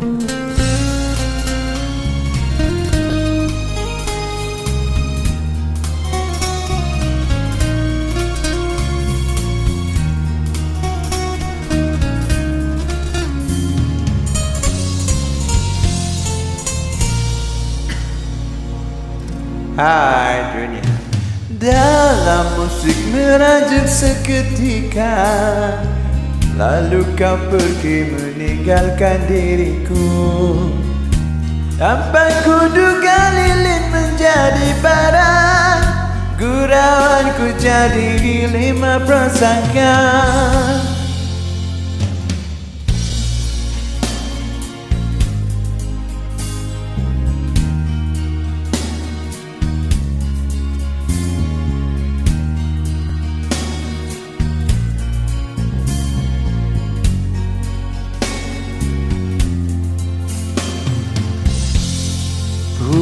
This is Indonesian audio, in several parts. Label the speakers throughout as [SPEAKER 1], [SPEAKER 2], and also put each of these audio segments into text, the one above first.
[SPEAKER 1] Hai dunia. Dalam musik merajuk seketika Lalu kau pergi meninggalkan diriku? Tanpa kuduga lilin menjadi barang Gurauanku jadi lima prasangka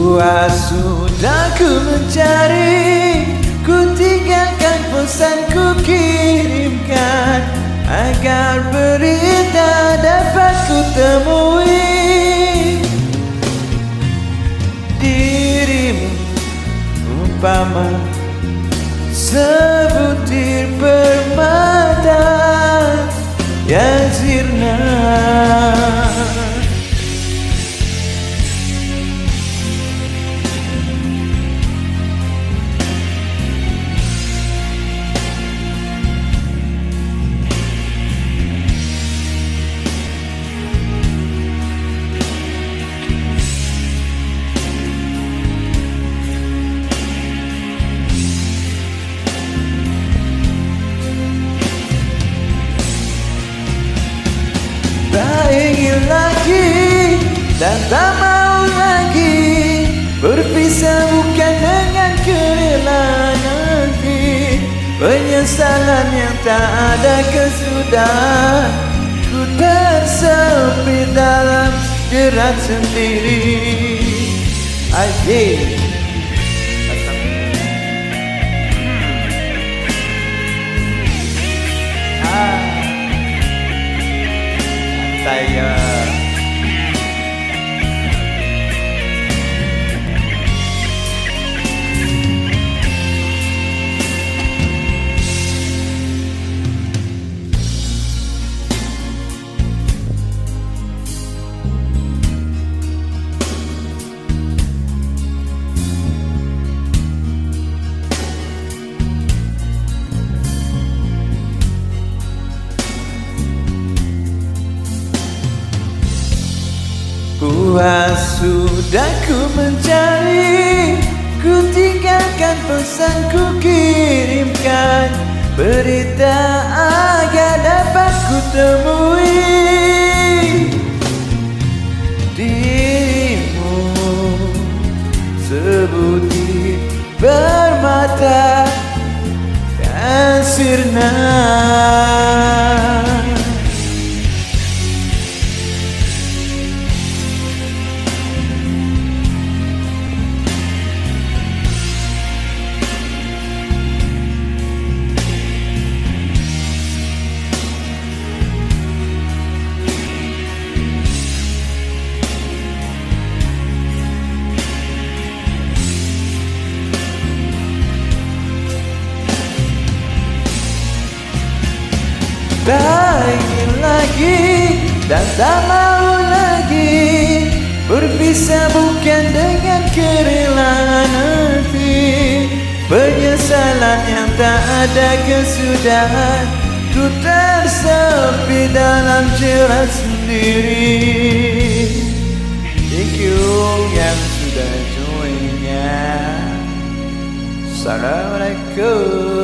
[SPEAKER 1] Puas sudah ku mencari Ku tinggalkan pesan ku kirimkan. Agar berita dapat ku temui. Dirimu umpama Sebutir dan tak mau lagi Berpisah bukan dengan kerelaan nanti Penyesalan yang tak ada kesudahan. Ku tersepit dalam jerat sendiri. Asyik saya Puas sudah ku mencari Ku tinggalkan pesan ku kirimkan. Berita agar dapat ku temui. Dirimu sebutir bermata dan sirna Tak ingin lagi dan tak mau lagi. Berpisah bukan dengan kerelaan hati. Penyesalan yang tak ada kesudahan. Ku tersepi dalam jerat sendiri. Thank you yang sudah joinnya. Assalamualaikum